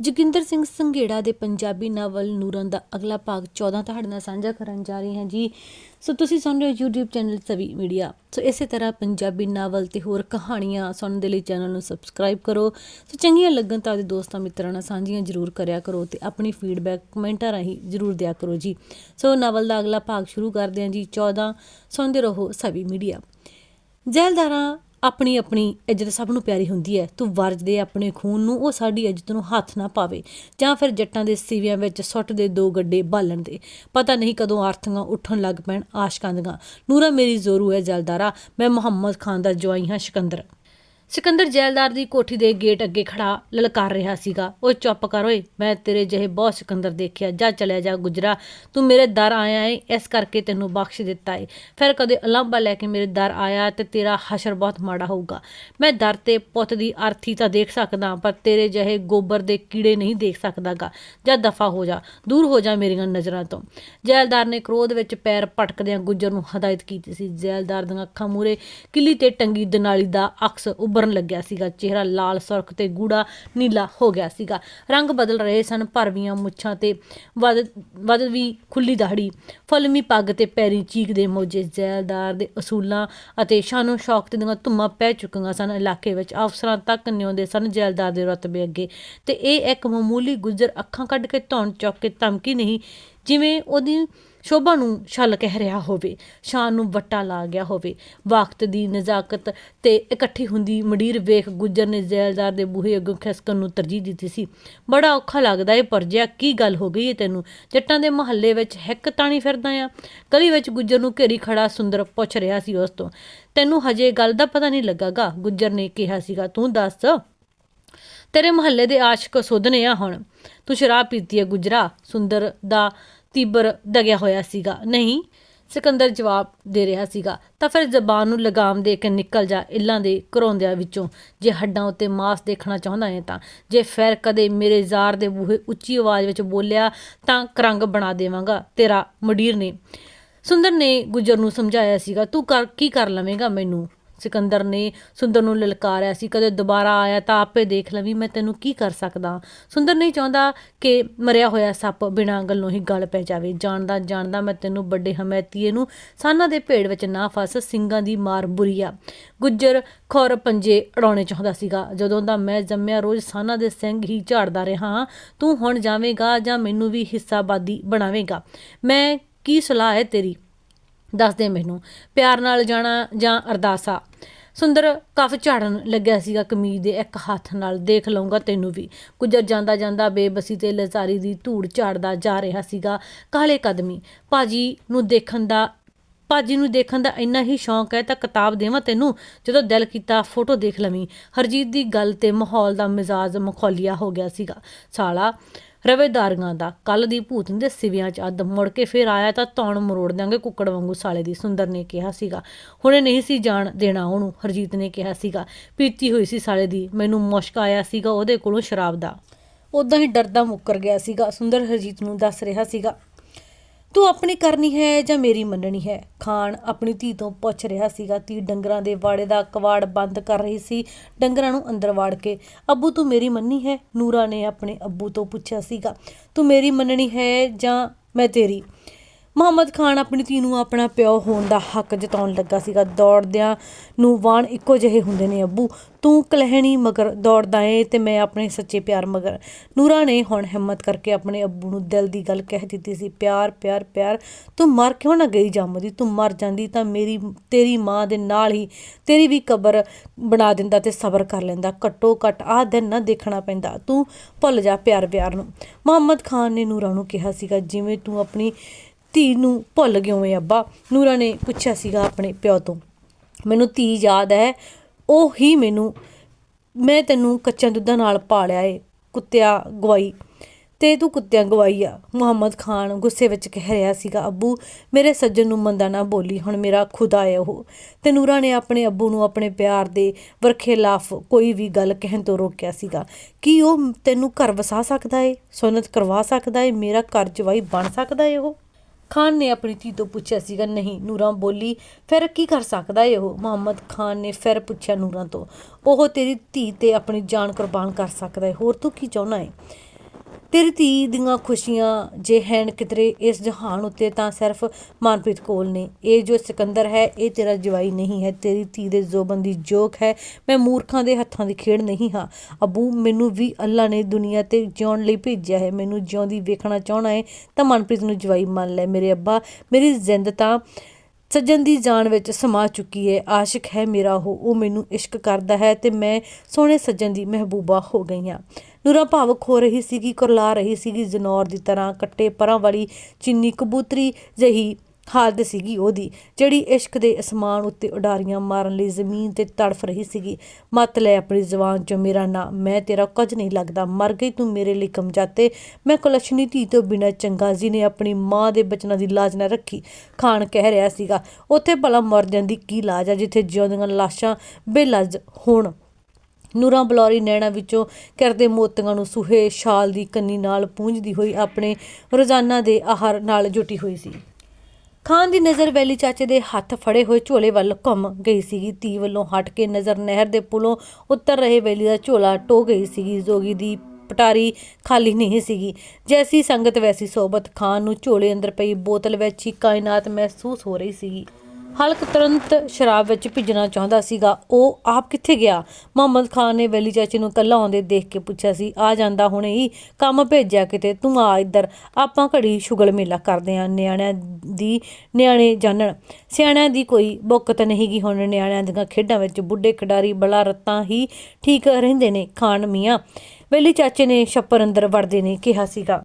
ਜੋਗਿੰਦਰ ਸਿੰਘ ਸੰਘੇੜਾ ਦੇ ਪੰਜਾਬੀ ਨਾਵਲ ਨੂਰਾਂ ਦਾ ਅਗਲਾ ਭਾਗ 14 ਤੁਹਾਡੇ ਨਾਲ ਸਾਂਝਾ ਕਰਨ ਜਾ ਰਹੀ ਹਾਂ ਜੀ। ਸੋ ਤੁਸੀਂ ਸੁਣ ਰਹੇ ਹੋ YouTube channel Savi media. So ਇਸੇ ਤਰ੍ਹਾਂ ਪੰਜਾਬੀ ਨਾਵਲ ਤੇ ਹੋਰ ਕਹਾਣੀਆਂ ਸੁਣਨ ਦੇ ਲਈ ਚੈਨਲ ਨੂੰ ਸਬਸਕ੍ਰਾਈਬ ਕਰੋ। ਸੋ ਚੰਗੀਆਂ ਲੱਗਣ ਤਾਂ ਆਪਦੇ ਦੋਸਤਾਂ ਮਿੱਤਰਾਂ ਨਾਲ ਸਾਂਝੀਆਂ ਜ਼ਰੂਰ ਕਰਿਆ ਕਰੋ ਤੇ ਆਪਣੀ ਫੀਡਬੈਕ ਕਮੈਂਟਾਂ ਰਾਹੀਂ ਜ਼ਰੂਰ ਦਿਆ ਕਰੋ ਜੀ। ਸੋ ਨਾਵਲ ਦਾ ਅਗਲਾ ਭਾਗ ਸ਼ੁਰੂ ਕਰਦੇ ਹਾਂ ਜੀ। 14 ਸੁਣਦੇ ਰਹੋ ਸਵੀ ਮੀਡੀਆ। ਜ਼ੈਲਦਾਰਾਂ ਆਪਣੀ ਆਪਣੀ ਇੱਜ਼ਤ ਸਭ ਨੂੰ ਪਿਆਰੀ ਹੁੰਦੀ ਹੈ। ਤੂੰ ਵਰਜਦੇ ਆਪਣੇ ਖੂਨ ਨੂੰ, ਉਹ ਸਾਡੀ ਇੱਜ਼ਤ ਨੂੰ ਹੱਥ ਨਾ ਪਾਵੇ। ਜਾਂ ਫਿਰ ਜੱਟਾਂ ਦੇ ਸੀਵਿਆਂ ਵਿੱਚ ਸੁੱਟ ਦੇ ਦੋ ਗੱਡੇ ਬਾਲਣ ਦੇ। ਪਤਾ ਨਹੀਂ ਕਦੋਂ ਆਰਥੀਆਂ ਉੱਠਣ ਲੱਗ ਪੈਣ ਆਸ਼ਕਾਂ ਦੀਆਂ। ਨੂਰਾ ਮੇਰੀ ਜ਼ੋਰੂ ਹੈ ਜਲਦਾਰਾ, ਮੈਂ ਮੁਹੰਮਦ ਖਾਨ ਦਾ ਜਵਾਈ ਹਾਂ ਸਿਕੰਦਰ। ਸਿਕੰਦਰ ਜੈਲਦਾਰ ਦੀ ਕੋਠੀ ਦੇ ਗੇਟ ਅੱਗੇ ਖੜਾ ਲਲਕਾਰ ਰਿਹਾ ਸੀਗਾ। ਉਹ ਚੁੱਪ ਕਰ ਓਏ, ਮੈਂ ਤੇਰੇ ਜਿਹੇ ਬਹੁਤ ਸਿਕੰਦਰ ਦੇਖਿਆ। ਜਾ ਚਲਿਆ ਜਾ ਗੁਜਰਾ, ਤੂੰ ਮੇਰੇ ਦਰ ਆਇਆ ਏ, ਇਸ ਕਰਕੇ ਤੈਨੂੰ ਬਖਸ਼ ਦਿੱਤਾ ਏ। ਫਿਰ ਕਦੇ ਅਲੰਬਾ ਲੈ ਕੇ ਮੇਰੇ ਦਰ ਆਇਆ ਤੇ ਤੇਰਾ ਹਸ਼ਰ ਬਹੁਤ ਮਾੜਾ ਹੋਊਗਾ। ਮੈਂ ਦਰ ਤੇ ਪੁੱਤ ਦੀ ਅਰਥੀ ਤਾਂ ਦੇਖ ਸਕਦਾ ਪਰ ਤੇਰੇ ਜਿਹੇ ਗੋਬਰ ਦੇ ਕੀੜੇ ਨਹੀਂ ਦੇਖ ਸਕਦਾਗਾ। ਜਾਂ ਦਫਾ ਹੋ ਜਾ, ਦੂਰ ਹੋ ਜਾ ਮੇਰੀਆਂ ਨਜ਼ਰਾਂ ਤੋਂ। ਜੈਲਦਾਰ ਨੇ ਕ੍ਰੋਧ ਵਿੱਚ ਪੈਰ ਪਟਕਦਿਆਂ ਗੁੱਜਰ ਨੂੰ ਹਦਾਇਤ ਕੀਤੀ ਸੀ। ਜੈਲਦਾਰ ਦੀਆਂ ਅੱਖਾਂ ਮੂਰੇ ਕਿਲੀ ਤੇ ਟੰਗੀ ਦਨਾਲੀ ਦਾ ਅਕਸ ਉੱਭਰਨ ਲੱਗਿਆ ਸੀਗਾ। ਚਿਹਰਾ ਲਾਲ, ਸੁਰਖ ਤੇ ਗੂੜਾ, ਨੀਲਾ ਹੋ ਗਿਆ ਸੀਗਾ। ਰੰਗ ਬਦਲ ਰਹੇ ਸਨ ਭਰਵੀਆਂ ਮੁੱਛਾਂ ਤੇ। ਵਦ ਵਦ ਵੀ ਖੁੱਲੀ ਦਾੜੀ ਫਲਮੀ ਪੱਗ ਤੇ ਪੈਰੀ ਚੀਕ ਦੇ ਮੋਜੇ, ਜ਼ੈਲਦਾਰ ਦੇ ਅਸੂਲਾਂ ਅਤੇ ਸ਼ਾਨੋ ਸ਼ੌਕ ਦੀਆਂ ਧੁੰਮਾਂ ਪੈ ਚੁੱਕੀਆਂ ਸਨ। ਇਲਾਕੇ ਵਿੱਚ ਅਫਸਰਾਂ ਤੱਕ ਨਿਉਂਦੇ ਸਨ ਜ਼ੈਲਦਾਰ ਦੇ ਰਤਬੇ ਅੱਗੇ। ਤੇ ਇਹ ਇੱਕ ਮਾਮੂਲੀ ਗੁੱਜਰ ਅੱਖਾਂ ਕੱਢ ਕੇ ਧੌਣ ਚੌਕ ਕੇ ਧਮਕੀ ਨਹੀਂ, ਜਿਵੇਂ ਉਹਦੀ ਸ਼ੋਭਾ ਨੂੰ ਛਲ ਕਹਿ ਰਿਹਾ ਹੋਵੇ, ਸ਼ਾਨ ਨੂੰ ਵੱਟਾ ਲਾ ਗਿਆ ਹੋਵੇ। ਵਕਤ ਦੀ ਨਜ਼ਾਕਤ ਤੇ ਇਕੱਠੀ ਹੁੰਦੀ ਮਡੀਰ ਵੇਖ ਗੁੱਜਰ ਨੇ ਜ਼ੈਲਦਾਰ ਦੇ ਬੂਹੇ ਅੱਗੋਂ ਖਿਸਕਣ ਨੂੰ ਤਰਜੀਹ ਦਿੱਤੀ ਸੀ। ਬੜਾ ਔਖਾ ਲੱਗਦਾ ਏ ਪਰਜਿਆ ਕੀ ਗੱਲ ਹੋ ਗਈ ਏ ਤੈਨੂੰ? ਜੱਟਾਂ ਦੇ ਮਹੱਲੇ ਵਿੱਚ ਹਿੱਕ ਤਾਣੀ ਫਿਰਦਾ ਆ। ਗਲੀ ਵਿੱਚ ਗੁੱਜਰ ਨੂੰ ਘੇਰੀ ਖੜਾ ਸੁੰਦਰ ਪੁੱਛ ਰਿਹਾ ਸੀ ਉਸ ਤੋਂ। ਤੈਨੂੰ ਹਜੇ ਗੱਲ ਦਾ ਪਤਾ ਨਹੀਂ ਲੱਗਾਗਾ? ਗੁੱਜਰ ਨੇ ਕਿਹਾ ਸੀਗਾ, ਤੂੰ ਦੱਸ, ਤੇਰੇ ਮਹੱਲੇ ਦੇ ਆਸ਼ਕ ਸੁਧਨੇ ਆ ਹੁਣ? ਤੂੰ ਸ਼ਰਾਬ ਪੀਤੀ ਹੈ ਗੁਜਰਾ, ਸੁੰਦਰ ਦਾ ਤੀਬਰ ਦਗਿਆ ਹੋਇਆ ਸੀਗਾ। ਨਹੀਂ, ਸਿਕੰਦਰ ਜਵਾਬ ਦੇ ਰਿਹਾ ਸੀਗਾ। ਤਾਂ ਫਿਰ ਜ਼ਬਾਨ ਨੂੰ ਲਗਾਮ ਦੇ ਕੇ ਨਿਕਲ ਜਾ ਇਲਾਂ ਦੇ ਘਰੋਂਦਿਆਂ ਵਿੱਚੋਂ। ਜੇ ਹੱਡਾਂ ਉੱਤੇ ਮਾਸ ਦੇਖਣਾ ਚਾਹੁੰਦਾ ਹੈ ਤਾਂ। ਜੇ ਫਿਰ ਕਦੇ ਮੇਰੇ ਜ਼ਾਰ ਦੇ ਬੂਹੇ ਉੱਚੀ ਆਵਾਜ਼ ਵਿੱਚ ਬੋਲਿਆ ਤਾਂ ਕਰੰਗ ਬਣਾ ਦੇਵਾਂਗਾ, ਤੇਰਾ ਮਡੀਰ ਨੇ। ਸੁੰਦਰ ਨੇ ਗੁਜਰ ਨੂੰ ਸਮਝਾਇਆ ਸੀਗਾ, ਤੂੰ ਕਰ, ਕੀ ਕਰ ਲਵੇਂਗਾ ਮੈਨੂੰ? ਸਿਕੰਦਰ ਨੇ ਸੁੰਦਰ ਨੂੰ ਲਲਕਾਰਿਆ ਸੀ, ਕਦੇ ਦੁਬਾਰਾ ਆਇਆ ਤਾਂ ਆਪੇ ਦੇਖ ਲਵੀ ਮੈਂ ਤੈਨੂੰ ਕੀ ਕਰ ਸਕਦਾ। ਸੁੰਦਰ ਨਹੀਂ ਚਾਹੁੰਦਾ ਕਿ ਮਰਿਆ ਹੋਇਆ ਸੱਪ ਬਿਨਾਂ ਗੱਲੋਂ ਹੀ ਗਲ ਪੈ ਜਾਵੇ। ਜਾਣਦਾ ਜਾਣਦਾ ਮੈਂ ਤੈਨੂੰ ਵੱਡੇ ਹਮੈਤੀਏ ਨੂੰ ਸਾਨਾਂ ਦੇ ਭੇੜ ਵਿੱਚ ਨਾ ਫਸ, ਸਿੰਘਾਂ ਦੀ ਮਾਰ ਬੁਰੀ ਆ। ਗੁੱਜਰ ਖੁਰ ਪੰਜੇ ਅੜਾਉਣੇ ਚਾਹੁੰਦਾ ਸੀਗਾ। ਜਦੋਂ ਦਾ ਮੈਂ ਜੰਮਿਆ ਰੋਜ਼ ਸਾਨਾਂ ਦੇ ਸਿੰਘ ਹੀ ਝਾੜਦਾ ਰਿਹਾ ਤੂੰ ਹੁਣ ਜਾਵੇਂਗਾ ਜਾਂ ਮੈਨੂੰ ਵੀ ਹਿੱਸਾਬਾਦੀ ਬਣਾਵੇਂਗਾ। ਮੈਂ ਕੀ ਸਲਾਹ ਹੈ ਤੇਰੀ? ਦੱਸਦੇ ਮੈਨੂੰ। ਪਿਆਰ ਨਾਲ ਜਾਣਾ ਜਾਂ ਅਰਦਾਸਾ। ਸੁੰਦਰ ਕਫ ਝਾੜਨ ਲੱਗਿਆ ਸੀਗਾ ਕਮੀਜ਼ ਦੇ ਇੱਕ ਹੱਥ ਨਾਲ, ਦੇਖ ਲਊਂਗਾ ਤੈਨੂੰ ਵੀ। ਗੁਜਰ ਜਾਂਦਾ ਜਾਂਦਾ ਬੇਬਸੀ ਤੇ ਲਜ਼ਾਰੀ ਦੀ ਧੂੜ ਝਾੜਦਾ ਜਾ ਰਿਹਾ ਸੀਗਾ ਕਾਲੇ ਕਦਮੀ। ਭਾਜੀ ਨੂੰ ਦੇਖਣ ਦਾ ਭਾਜੀ ਨੂੰ ਦੇਖਣ ਦਾ ਇੰਨਾ ਹੀ ਸ਼ੌਂਕ ਹੈ ਤਾਂ ਕਿਤਾਬ ਦੇਵਾਂ ਤੈਨੂੰ? ਜਦੋਂ ਦਿਲ ਕੀਤਾ ਫੋਟੋ ਦੇਖ ਲਵੀਂ। ਹਰਜੀਤ ਦੀ ਗੱਲ ਤੇ ਮਾਹੌਲ ਦਾ ਮਿਜ਼ਾਜ ਮਖੌਲੀਆ ਹੋ ਗਿਆ ਸੀਗਾ। ਸਾਲਾ ਰਵੇਦਾਰੀਆਂ ਦਾ। ਕੱਲ ਦੀ ਭੂਤ ਦੇ ਸਿਵਿਆਂ ਚ ਅੱਧ। ਮੁੜ ਕੇ ਫੇਰ ਆਇਆ ਤਾਂ ਤੌਣ ਮਰੋੜ ਦਿਆਂਗੇ ਕੁੱਕੜ ਵਾਂਗੂ ਸਾਲੇ ਦੀ। ਸੁੰਦਰ ਨੇ ਕਿਹਾ ਸੀਗਾ। ਹੁਣੇ ਨਹੀਂ ਸੀ ਜਾਣ ਦੇਣਾ ਉਹਨੂੰ, ਹਰਜੀਤ ਨੇ ਕਿਹਾ ਸੀਗਾ। ਪੀਤੀ ਹੋਈ ਸੀ ਸਾਲੇ ਦੀ। ਮੈਨੂੰ ਮੁਸ਼ਕ ਆਇਆ ਸੀਗਾ ਉਹਦੇ ਕੋਲੋਂ ਸ਼ਰਾਬ ਦਾ। ਉਦਾਂ ਹੀ ਡਰਦਾ ਮੁੱਕਰ ਗਿਆ ਸੀਗਾ। ਸੁੰਦਰ ਹਰਜੀਤ ਨੂੰ ਦੱਸ ਰਿਹਾ ਸੀਗਾ ਤੂੰ ਆਪਣੀ ਕਰਨੀ ਹੈ ਜਾਂ ਮੇਰੀ ਮੰਨਣੀ ਹੈ? ਖਾਨ ਆਪਣੀ ਧੀ ਤੋਂ ਪੁੱਛ ਰਿਹਾ ਸੀਗਾ। ਧੀ ਡੰਗਰਾਂ ਦੇ ਵਾੜੇ ਦਾ ਕਵਾੜ ਬੰਦ ਕਰ ਰਹੀ ਸੀ। ਡੰਗਰਾਂ ਨੂੰ ਅੰਦਰ ਵਾੜ ਕੇ, ਅੱਬੂ, ਤੂੰ ਮੇਰੀ ਮੰਨੀ ਹੈ? ਨੂਰਾ ਨੇ ਆਪਣੇ ਅੱਬੂ ਤੋਂ ਪੁੱਛਿਆ ਸੀਗਾ। ਤੂੰ ਮੇਰੀ ਮੰਨਣੀ ਹੈ ਜਾਂ ਮੈਂ ਤੇਰੀ? ਮੁਹੰਮਦ ਖਾਨ ਆਪਣੀ ਧੀ ਨੂੰ ਆਪਣਾ ਪਿਓ ਹੋਣ ਦਾ ਹੱਕ ਜਤਾਉਣ ਲੱਗਾ ਸੀਗਾ। ਦੌੜਦਿਆਂ ਨੂੰ ਵਾਣ ਇੱਕੋ ਜਿਹੇ ਹੁੰਦੇ ਨੇ, ਅੱਬੂ, ਤੂੰ ਕਲਹਿਣੀ ਮਗਰ ਦੌੜਦਾ ਏ ਤੇ ਮੈਂ ਆਪਣੇ ਸੱਚੇ ਪਿਆਰ ਮਗਰ। ਨੂਰਾ ਨੇ ਹੁਣ ਹਿੰਮਤ ਕਰਕੇ ਆਪਣੇ ਅੱਬੂ ਨੂੰ ਦਿਲ ਦੀ ਗੱਲ ਕਹਿ ਦਿੱਤੀ ਸੀ, ਪਿਆਰ ਪਿਆਰ ਪਿਆਰ, ਤੂੰ ਮਰ ਕਿਉਂ ਨਾ ਗਈ ਜੰਮਦੀ? ਤੂੰ ਮਰ ਜਾਂਦੀ ਤਾਂ ਮੇਰੀ, ਤੇਰੀ ਮਾਂ ਦੇ ਨਾਲ ਹੀ ਤੇਰੀ ਵੀ ਕਬਰ ਬਣਾ ਦਿੰਦਾ ਤੇ ਸਬਰ ਕਰ ਲੈਂਦਾ। ਘੱਟੋ ਘੱਟ ਆਹ ਦਿਨ ਨਾ ਦੇਖਣਾ ਪੈਂਦਾ। ਤੂੰ ਭੁੱਲ ਜਾ ਪਿਆਰ ਪਿਆਰ ਨੂੰ। ਮੁਹੰਮਦ ਖਾਨ ਨੇ ਨੂਰਾ ਨੂੰ ਕਿਹਾ ਸੀਗਾ, ਜਿਵੇਂ ਤੂੰ ਆਪਣੀ ਧੀ ਨੂੰ ਭੁੱਲ ਗਿਓ ਏ ਅੱਬਾ। ਨੂਰਾ ਨੇ ਪੁੱਛਿਆ ਸੀਗਾ ਆਪਣੇ ਪਿਓ ਤੋਂ, ਮੈਨੂੰ ਧੀ ਯਾਦ ਹੈ, ਉਹ ਹੀ ਮੈਨੂੰ, ਮੈਂ ਤੈਨੂੰ ਕੱਚਾ ਦੁੱਧਾਂ ਨਾਲ ਪਾਲਿਆ ਏ, ਕੁੱਤਿਆ ਗਵਾਈ। ਤੇ ਤੂੰ ਕੁੱਤਿਆਂ ਗਵਾਈ ਆ। ਮੁਹੰਮਦ ਖਾਨ ਗੁੱਸੇ ਵਿੱਚ ਕਹਿ ਰਿਹਾ ਸੀਗਾ, ਅੱਬੂ, ਮੇਰੇ ਸੱਜਣ ਨੂੰ ਮੰਦਾ ਨਾ ਬੋਲੀ, ਹੁਣ ਮੇਰਾ ਖੁਦਾ ਹੈ ਉਹ। ਤੇ ਨੂਰਾ ਨੇ ਆਪਣੇ ਅੱਬੂ ਨੂੰ ਆਪਣੇ ਪਿਆਰ ਦੇ ਵਰਖੇਲਾਫ ਕੋਈ ਵੀ ਗੱਲ ਕਹਿਣ ਤੋਂ ਰੋਕਿਆ ਸੀਗਾ। ਕੀ ਉਹ ਤੈਨੂੰ ਘਰ ਵਸਾ ਸਕਦਾ ਏ? ਸੁਨਤ ਕਰਵਾ ਸਕਦਾ ਏ? ਮੇਰਾ ਘਰ ਜਵਾਈ ਬਣ ਸਕਦਾ ਏ ਉਹ? ਖਾਨ ਨੇ ਆਪਣੀ ਧੀ ਤੋਂ ਪੁੱਛਿਆ ਸੀਗਾ, ਨਹੀਂ, ਨੂਰਾਂ ਬੋਲੀ, ਫਿਰ ਕੀ ਕਰ ਸਕਦਾ ਏ ਉਹ? ਮੁਹੰਮਦ ਖਾਨ ਨੇ ਫਿਰ ਪੁੱਛਿਆ ਨੂਰਾਂ ਤੋਂ, ਉਹ ਤੇਰੀ ਧੀ ਤੇ ਆਪਣੀ ਜਾਨ ਕੁਰਬਾਨ ਕਰ ਸਕਦਾ ਏ ਹੋਰ ਤੂੰ ਕੀ ਚਾਹੁੰਦਾ ਏ ਤੇਰੀ ਧੀ ਦੀਆਂ ਖੁਸ਼ੀਆਂ ਜੇ ਹੈਨ ਕਿਤਰੇ ਇਸ ਜਹਾਨ ਉੱਤੇ ਤਾਂ ਸਿਰਫ ਮਨਪ੍ਰੀਤ ਕੋਲ ਨੇ। ਇਹ ਜੋ ਸਿਕੰਦਰ ਹੈ, ਇਹ ਤੇਰਾ ਜਵਾਈ ਨਹੀਂ ਹੈ। ਤੇਰੀ ਧੀ ਦੇ ਜ਼ੋਬਨ ਦੀ ਜੋਕ ਹੈ, ਮੈਂ ਮੂਰਖਾਂ ਦੇ ਹੱਥਾਂ ਦੀ ਖੇਡ ਨਹੀਂ ਹਾਂ। ਅਬੂ, ਮੈਨੂੰ ਵੀ ਅੱਲਾ ਨੇ ਦੁਨੀਆ ਤੇ ਜਿਉਣ ਲਈ ਭੇਜਿਆ ਹੈ। ਮੈਨੂੰ ਜਿਉਂਦੀ ਵੇਖਣਾ ਚਾਹਣਾ ਹੈ ਤਾਂ ਮਨਪ੍ਰੀਤ ਨੂੰ ਜਵਾਈ ਮੰਨ ਲੈ। ਮੇਰੇ ਅੱਬਾ, ਮੇਰੀ ਜ਼ਿੰਦ ਤਾਂ ਸੱਜਣ ਦੀ ਜਾਨ ਵਿੱਚ ਸਮਾ ਚੁੱਕੀ ਹੈ ਆਸ਼ਿਕ, ਹੈ ਮੇਰਾ ਉਹ ਉਹ ਮੈਨੂੰ ਇਸ਼ਕ ਕਰਦਾ ਹੈ ਤੇ ਮੈਂ ਸੋਹਣੇ ਸੱਜਣ ਦੀ ਮਹਿਬੂਬਾ ਹੋ ਗਈ ਹਾਂ। ਨੂਰਾ ਭਾਵਕ ਹੋ ਰਹੀ ਸੀਗੀ, ਕੁਰਲਾ ਰਹੀ ਸੀਗੀ ਜਨੌਰ ਦੀ ਤਰ੍ਹਾਂ, ਕੱਟੇ ਪਰਾਂ ਵਾਲੀ ਚਿੰਨੀ ਕਬੂਤਰੀ ਜਹੀ ਹਾਲਤ ਸੀਗੀ ਉਹਦੀ, ਜਿਹੜੀ ਇਸ਼ਕ ਦੇ ਅਸਮਾਨ ਉੱਤੇ ਉਡਾਰੀਆਂ ਮਾਰਨ ਲਈ ਜ਼ਮੀਨ ਤੇ ਤੜਫ ਰਹੀ ਸੀਗੀ। ਮਤ ਲੈ ਆਪਣੀ ਜ਼ੁਬਾਨ ਚੋਂ, ਮੇਰਾ ਨਾਂ, ਮੈਂ ਤੇਰਾ ਕੁਝ ਨਹੀਂ ਲੱਗਦਾ, ਮਰ ਗਈ ਤੂੰ ਮੇਰੇ ਲਈ ਕਮਜਾਤੇ। ਮੈਂ ਕੁਲਛਣੀ ਧੀ ਤੋਂ ਬਿਨਾਂ ਚੰਗਾ ਜੀ ਨੇ ਆਪਣੀ ਮਾਂ ਦੇ ਬਚਨਾਂ ਦੀ ਲਾਜ ਨਾ ਰੱਖੀ। ਖਾਨ ਕਹਿ ਰਿਹਾ ਸੀਗਾ, ਉੱਥੇ ਭਲਾ ਮਰ ਜਾਂਦੀ ਕੀ ਲਾਜ ਆ, ਜਿੱਥੇ ਜਿਉਂਦੀਆਂ ਲਾਸ਼ਾਂ ਬੇਲਜ ਹੋਣ। ਨੂਰਾਂ ਬਲੌਰੀ ਨੈਣਾ ਵਿੱਚੋਂ ਕਰਦੇ ਮੋਤੀਆਂ ਨੂੰ ਸੁਹੇ ਸ਼ਾਲ ਦੀ ਕੰਨੀ ਨਾਲ ਪੂੰਝਦੀ ਹੋਈ ਆਪਣੇ ਰੋਜ਼ਾਨਾ ਦੇ ਆਹਾਰ ਨਾਲ ਜੁਟੀ ਹੋਈ ਸੀ। ਖਾਨ ਦੀ ਨਜ਼ਰ ਵੈਲੀ ਚਾਚੇ ਦੇ ਹੱਥ ਫੜੇ ਹੋਏ ਝੋਲੇ ਵੱਲ ਘੁੰਮ ਗਈ ਸੀਗੀ। ਧੀ ਵੱਲੋਂ ਹਟ ਕੇ ਨਜ਼ਰ ਨਹਿਰ ਦੇ ਪੁਲੋਂ ਉੱਤਰ ਰਹੇ ਵੈਲੀ ਦਾ ਝੋਲਾ ਟੋ ਗਈ ਸੀਗੀ। ਜੋਗੀ ਦੀ ਪਟਾਰੀ ਖਾਲੀ ਨਹੀਂ ਸੀਗੀ। ਜੈਸੀ ਸੰਗਤ, ਵੈਸੀ ਸੋਬਤ ਖਾਨ ਨੂੰ ਝੋਲੇ ਅੰਦਰ ਪਈ ਬੋਤਲ ਵਿੱਚ ਹੀ ਕਾਇਨਾਤ ਮਹਿਸੂਸ ਹੋ ਰਹੀ ਸੀਗੀ। ਹਲਕ ਤੁਰੰਤ ਸ਼ਰਾਬ ਵਿੱਚ ਭਿੱਜਣਾ ਚਾਹੁੰਦਾ ਸੀਗਾ। ਉਹ ਆਪ ਕਿੱਥੇ ਗਿਆ? ਮੁਹੰਮਦ ਖਾਨ ਨੇ ਵੈਲੀ ਚਾਚੇ ਨੂੰ ਕੱਲਾ ਆਉਂਦੇ ਦੇਖ ਕੇ ਪੁੱਛਿਆ ਸੀ, ਆ ਜਾਂਦਾ ਹੁਣੇ ਹੀ, ਕੰਮ ਭੇਜਿਆ ਕਿਤੇ? ਤੂੰ ਆ ਇੱਧਰ। ਆਪਾਂ ਘੜੀ ਸ਼ੁਗਲ ਮੇਲਾ ਕਰਦੇ ਆਂ ਨਿਆਣਿਆਂ ਦੀ, ਨਿਆਣੇ ਜਾਣਨ ਸਿਆਣਿਆਂ ਦੀ ਕੋਈ ਬੁੱਕਤ ਨਹੀਂ ਗੀ ਹੁਣ ਨਿਆਣਿਆਂ ਦੀਆਂ ਖੇਡਾਂ ਵਿੱਚ। ਬੁੱਢੇ ਖਿਡਾਰੀ ਬਲਾ ਰੱਤਾਂ ਹੀ ਠੀਕ ਰਹਿੰਦੇ ਨੇ ਖਾਨ ਮੀਆਂ। ਵੈਲੀ ਚਾਚੇ ਨੇ ਛੱਪਰ ਅੰਦਰ ਵੜਦੇ ਨੇ ਕਿਹਾ ਸੀਗਾ।